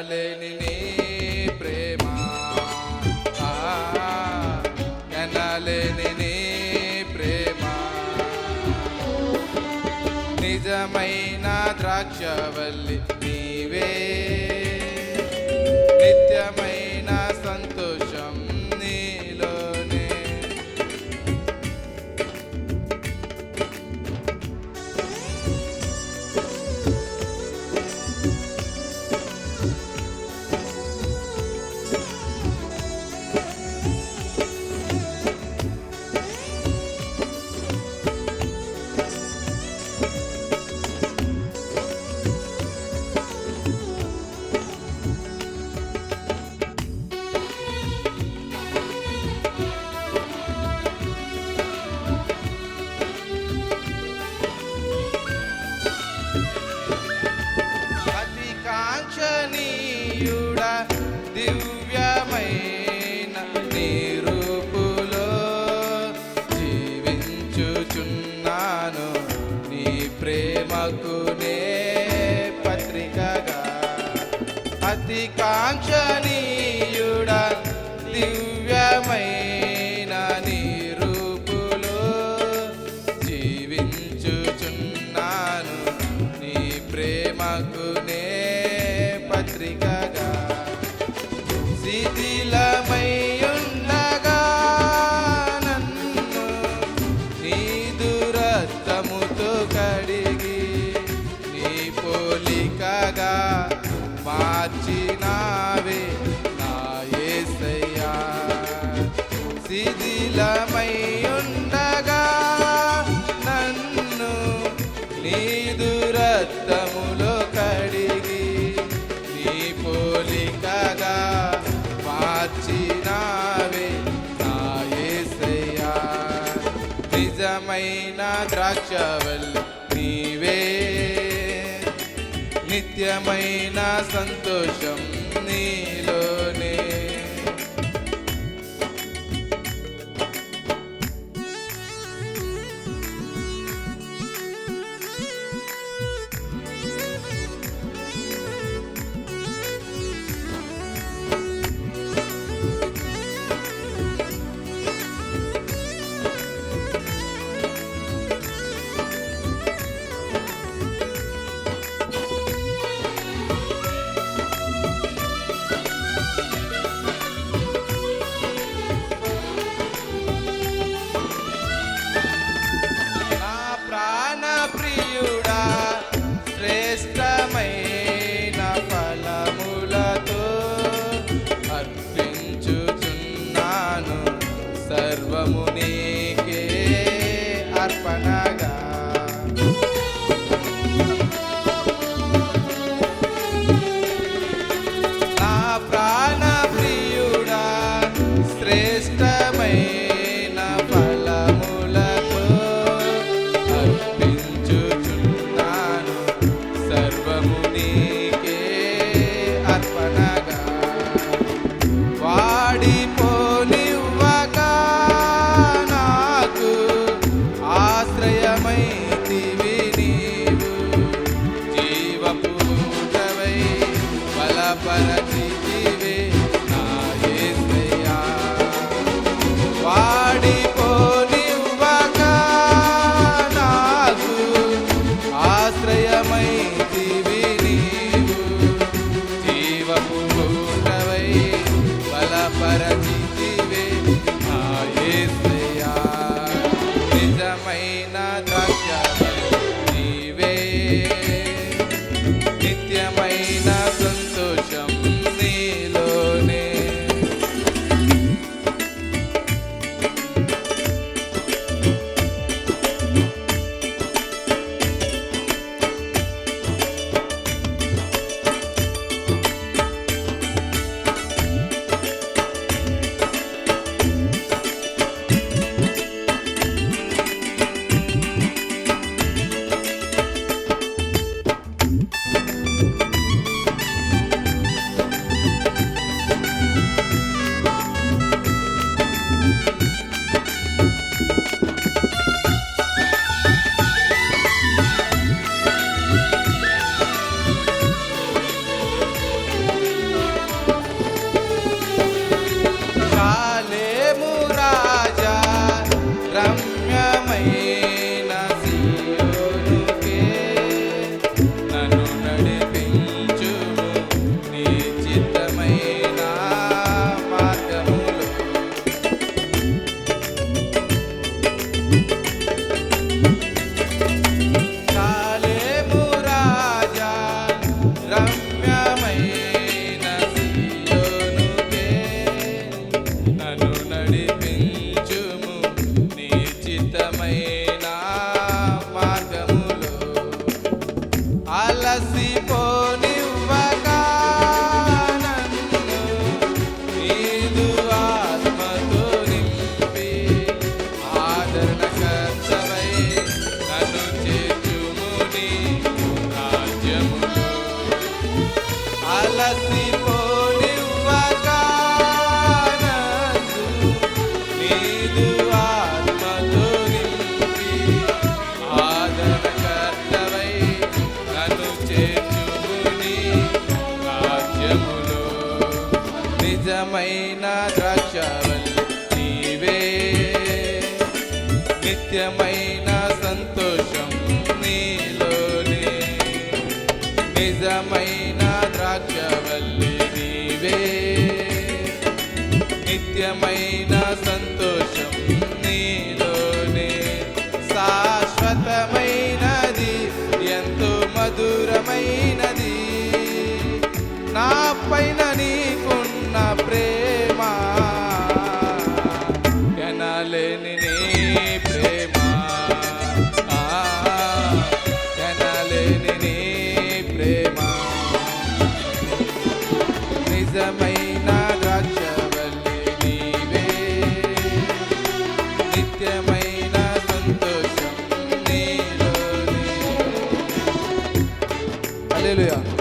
ఎనలేని నీ ప్రేమ. ఎనలేని నీ ప్రేమ. నిజమైన ద్రాక్షవల్లి నీవే. నిత్యమైన సంతోష way. సాక్షవల్లి నీవే. నిత్యమైన సంతోషం জীবনে నిజమైన ద్రాక్షవల్లి నీవే నిత్యమైన సంతోషం నీలోనే. శాశ్వతమైనది ఎంతో మధురమైనది. నా పైన సంతోషం నీలోనే హల్లెలూయా